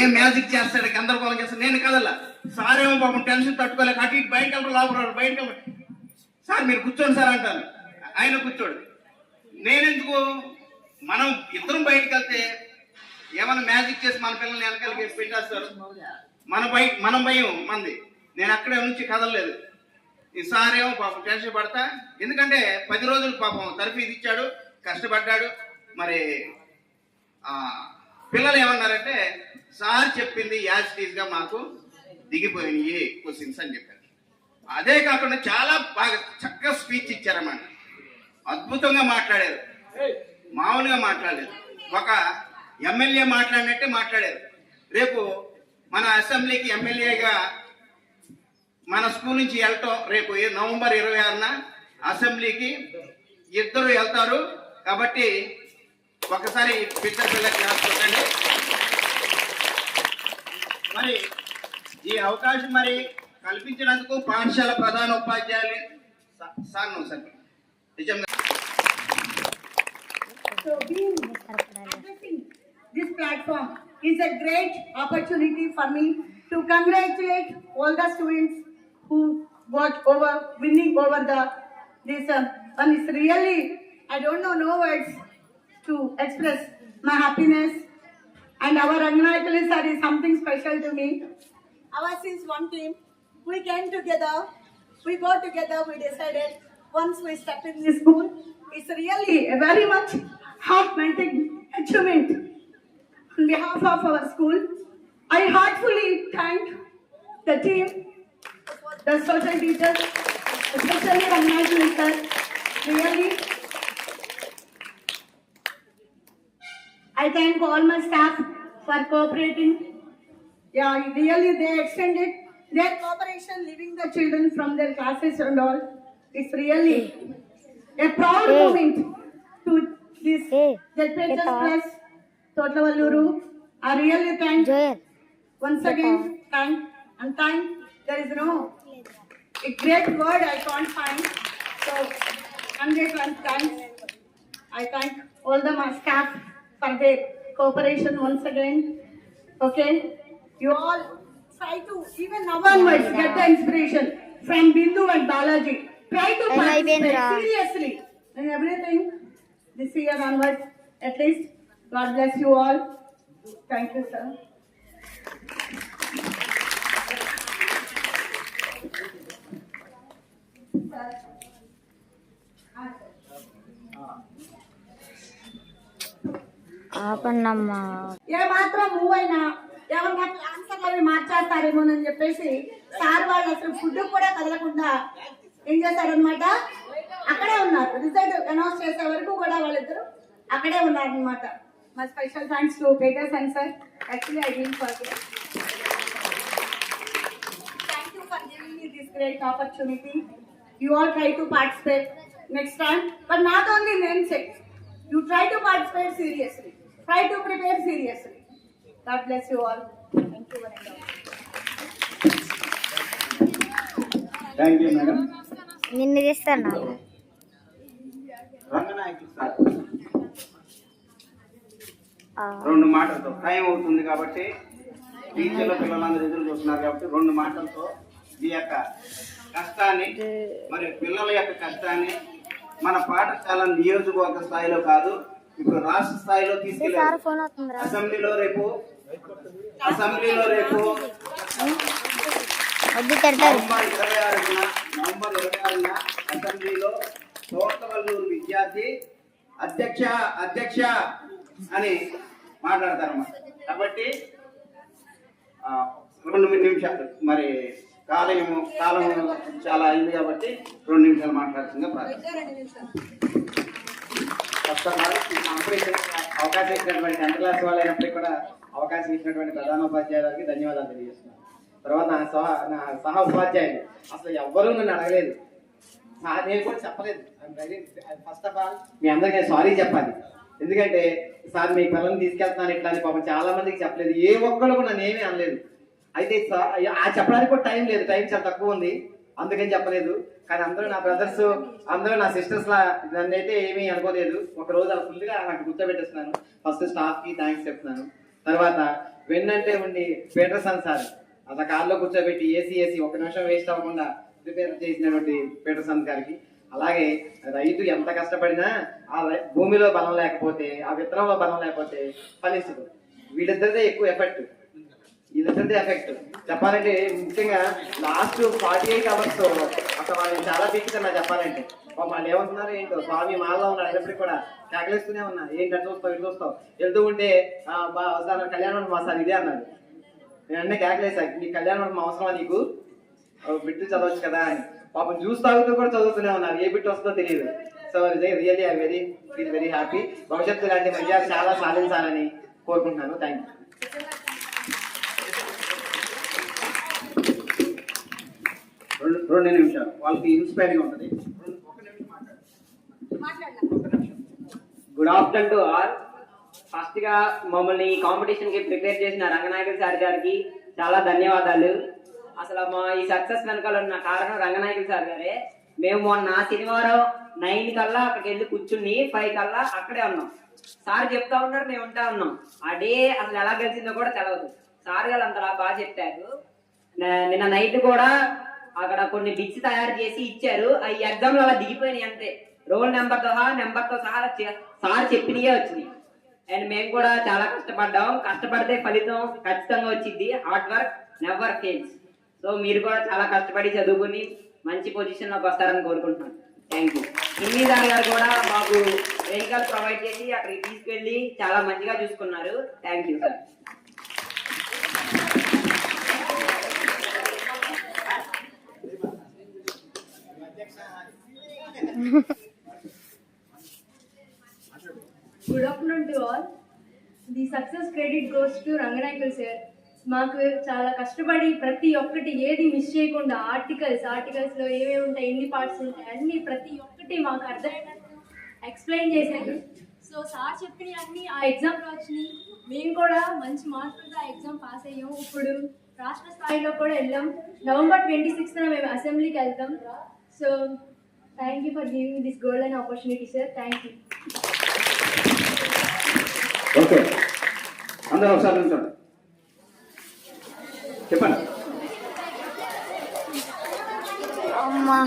ఏం మ్యాజిక్ చేస్తాడు గందరగోళం చేస్తాడు? నేను కదలా. సార్ ఏమో పాపం టెన్షన్ తట్టుకోలేక అటు ఇటు బయటకు వెళ్ళరు లోపల బయటకు సార్ మీరు కూర్చోండి సార్ అంటాను ఆయన కూర్చోడు. నేనెందుకు? మనం ఇద్దరం బయటకు వెళ్తే ఏమైనా మ్యాజిక్ చేసి మన పిల్లల్ని వెనకాలకి పెట్టేస్తారు? మన భయం మన భయం మంది. నేను అక్కడే నుంచి కదలలేదు. ఈ ఏమో పాపం టెన్షన్ పడతా. ఎందుకంటే పది రోజులు పాపం తరఫీ ఇచ్చాడు కష్టపడ్డాడు. మరి పిల్లలు ఏమన్నారంటే సార్ చెప్పింది యాజ్గా మాకు దిగిపోయినాయి క్వశ్చన్స్ అని చెప్పారు. అదే కాకుండా చాలా బాగా చక్కగా స్పీచ్ ఇచ్చారన్నమాట. అద్భుతంగా మాట్లాడారు. మామూలుగా మాట్లాడలేదు. ఒక ఎమ్మెల్యే మాట్లాడినట్టే మాట్లాడారు. రేపు మన అసెంబ్లీకి ఎమ్మెల్యేగా మన స్కూల్ నుంచి వెళ్ళటం రేపు ఏ- నవంబర్ ఇరవై ఆరున అసెంబ్లీకి ఇద్దరు వెళ్తారు. కాబట్టి ఒకసారి పిట్ట పిల్ల క్లాస్ కొట్టండి మరి ఈ అవకాశం మరి కల్పించినందుకు పాఠశాల ప్రధాన ఉపాధ్యాయులు సా- సార్ నువ్వు సార్ నిజంగా So being addressing this platform is a great opportunity for me to congratulate all the students who got over winning over the this uh, one is really I don't know no words to express my happiness and our Ranganayakali sir is something special to me. Our since one team, we came together, we got together, we decided once we step in this school, it's really a very much heart-melting achievement. On behalf of our school, I heartfully thank the team, the social teachers, especially Ranganayakali sir, really I thank all my staff for cooperating. Yeah, really they extended their cooperation, leaving the children from their classes and all. It's really a proud Hey. moment to this Hey, ZPHS get off. Plus Totlawalluru. I really thank Joel. once again thank and thank. There is no a great word I can't find. So hundred and thanks. I thank all the my staff for their cooperation once again. Okay, you all try to even now onwards get the inspiration from Bindu and Balaji. Try to participate seriously in everything this year onwards. At least God bless you all. Thank you, sir. ఆపన్నమ్మా ఏ మాత్రం move అయినా ఏమన్నా ఆన్సర్లు అవి మార్చేస్తారేమోనని చెప్పేసి sir వాళ్ళు అసలు food కూడా కదలకుండా ఏం చేశారనమాట అక్కడే ఉన్నారు. రిజల్ట్ అనౌన్స్ చేసే వరకు కూడా వాళ్ళిద్దరు అక్కడే ఉన్నారనమాట మా special thanks to Peters son sir actually I mean for thank you for giving me this great opportunity you all try to participate next time but not only name set you try to participate seriously try to prepare seriously God bless you all thank you very much thank you madam నిన్ను Ranganayakulu sir. రెండు మాటలతో. Time అవుతుంది కాబట్టి టీచర్ల పిల్లలందరూ ఎదురు చూస్తున్నారు కాబట్టి రెండు మాటలతో ఈ యొక్క కష్టాన్ని మరి పిల్లల యొక్క కష్టాన్ని మన పాఠశాల నియోజకవర్గ స్థాయిలో కాదు ఇప్పుడు రాష్ట్ర స్థాయిలో సార్ తీసుకెళ్ళారు ఫోన్ అవుతుందిరా అసెంబ్లీలో రేపు అసెంబ్లీలో రేపు నవంబర్ ఇరవై ఆరున నవంబర్ ఇరవై ఆరున అసెంబ్లీలో తోటవల్లూరు విద్యార్థి అధ్యక్ష అధ్యక్ష అని మాట్లాడతారన్నమాట. కాబట్టి రెండు నిమిషాలు. మరి కాలము కాలం చాలా అయింది కాబట్టి రెండు నిమిషాలు మాట్లాడుతుందిగా ప్రార్థన వస్తున్నారు. అవకాశం ఇచ్చినటువంటి టెన్త్ క్లాస్ వాళ్ళైనప్పటికీ కూడా అవకాశం ఇచ్చినటువంటి ప్రధానోపాధ్యాయులకి ధన్యవాదాలు తెలియజేస్తున్నాను. తర్వాత నా సహ నా సహ ఉపాధ్యాయులు. అసలు ఎవ్వరూ నన్ను అడగలేదు. నేను కూడా చెప్పలేదు. ఫస్ట్ ఆఫ్ ఆల్ మీ అందరికీ సారీ చెప్పాలి. ఎందుకంటే సార్ మీ పిల్లల్ని తీసుకెళ్తున్నాను ఇట్లా అని పాపం చాలా మందికి చెప్పలేదు. ఏ ఒక్కళ్ళు కూడా నన్ను ఏమీ అనలేదు. అయితే ఆ చెప్పడానికి కూడా టైం లేదు. టైం చాలా తక్కువ ఉంది. అందుకని చెప్పలేదు. కానీ అందరూ నా బ్రదర్స్ అందరూ నా సిస్టర్స్ లా నన్ను అయితే ఏమీ అనుకోలేదు. ఒక రోజు అలా ఫుల్గా నాకు గుర్తుపెట్టేస్తున్నాను. ఫస్ట్ స్టాఫ్కి థ్యాంక్స్ చెప్తున్నాను. తర్వాత వెన్నంటే ఉండి పీటర్సన్ సార్ అలా కార్లో కూర్చోబెట్టి ఏసీ ఏసీ ఒక నిమిషం వేస్ట్ అవ్వకుండా ప్రిపేర్ చేసినటువంటి పీటర్సన్ గారికి. అలాగే రైతు ఎంత కష్టపడినా ఆ రై- భూమిలో బలం లేకపోతే ఆ విత్తనంలో బలం లేకపోతే ఫలించదు వీళ్ళిద్దరిదే ఎక్కువ ఎఫెక్ట్ వీళ్ళిద్దరిదే ఎఫెక్ట్ చెప్పాలంటే ముఖ్యంగా లాస్ట్ ఫార్టీ ఎయిట్ అవర్స్ అసలు వాళ్ళు చాలా పీకుతున్నా చెప్పాలంటే వాళ్ళు ఏమంటున్నారు ఏంటో స్వామి మాల్లో ఉన్నాడు ఎప్పటికి కూడా కేకలేస్తూనే ఉన్నా ఏంటి అటు చూస్తావు ఇటు చూస్తావు వెళ్తూ ఉంటే బా వస్తాను కళ్యాణం మా సార్ ఇదే అన్నాడు నేను అన్నీ కేకలేసా నీ కళ్యాణం అవసరమా నీకు బిట్టు చదవచ్చు కదా అని పాపం జ్యూస్ తాగుతూ కూడా చదువుతూనే ఉన్నారు ఏ బిట్ వస్తుందో తెలియదు so really I very feel very happy భవిష్యత్తు లాంటి మర్యాద చాలా సాధించాలని కోరుకుంటున్నాను థ్యాంక్ యూ రెండు నిమిషాలు. వాళ్ళకి ఇన్స్పైరింగ్ ఉంటుంది. గుడ్ ఆఫ్టర్నూన్ టు ఆల్ ఫస్ట్గా మమ్మల్ని ఈ కాంపిటీషన్కి ప్రిపేర్ చేసిన రంగనాయకుడు సార్ గారికి చాలా ధన్యవాదాలు. అసలు మా ఈ సక్సెస్ వెనకాల ఉన్న కారణం రంగనాయకుడు సార్ గారే. మేము మొన్న శనివారం నైన్ కల్లా అక్కడికి వెళ్ళి కూర్చుని ఫైవ్ కల్లా అక్కడే ఉన్నాం. సార్ చెప్తా ఉన్నారు మేము ఉంటా ఉన్నాం. ఆ డే అసలు ఎలా గెలిచిందో కూడా తెలియదు సార్ గారు అంతలా బాగా చెప్పారు. నిన్న నైట్ కూడా అక్కడ కొన్ని బిట్స్ తయారు చేసి ఇచ్చారు. ఆ ఎగ్జామ్లో అలా దిగిపోయినాయి అంతే. రోల్ నెంబర్తో సహా నెంబర్తో సహా సార్ చెప్పినయే వచ్చినాయి. అండ్ మేము కూడా చాలా కష్టపడ్డాం. కష్టపడితే ఫలితం ఖచ్చితంగా వచ్చింది hard work never fails so మీరు కూడా చాలా కష్టపడి చదువుకుని మంచి పొజిషన్లోకి వస్తారని కోరుకుంటున్నాను థ్యాంక్ యూ హిందీ గారు కూడా మాకు వెహికల్ ప్రొవైడ్ చేసి అక్కడికి తీసుకెళ్ళి చాలా మంచిగా చూసుకున్నారు. Thank you sir good afternoon to all the success credit goes to Ranganayakul sir మాకు చాలా కష్టపడి ప్రతి ఒక్కటి ఏది మిస్ చేయకుండా ఆర్టికల్స్ ఆర్టికల్స్లో ఏమేమి ఉంటాయి ఎన్ని పార్ట్స్ ఉంటాయి అన్ని ప్రతి ఒక్కటి మాకు అర్థమైనట్టు ఎక్స్ప్లెయిన్ చేశారు. సో సార్ చెప్పినవి అన్ని ఆ ఎగ్జామ్లో వచ్చినాయి మేము కూడా మంచి మార్కులతో ఆ ఎగ్జామ్ పాస్ అయ్యాం. ఇప్పుడు రాష్ట్ర స్థాయిలో కూడా వెళ్ళాం. నవంబర్ ట్వంటీ సిక్స్త్న మేము అసెంబ్లీకి వెళ్తాం. So thank you for giving this golden opportunity sir thank you okay అందరూ ఒకసారి నిల్చోండి. చెప్పండి. అమ్మా.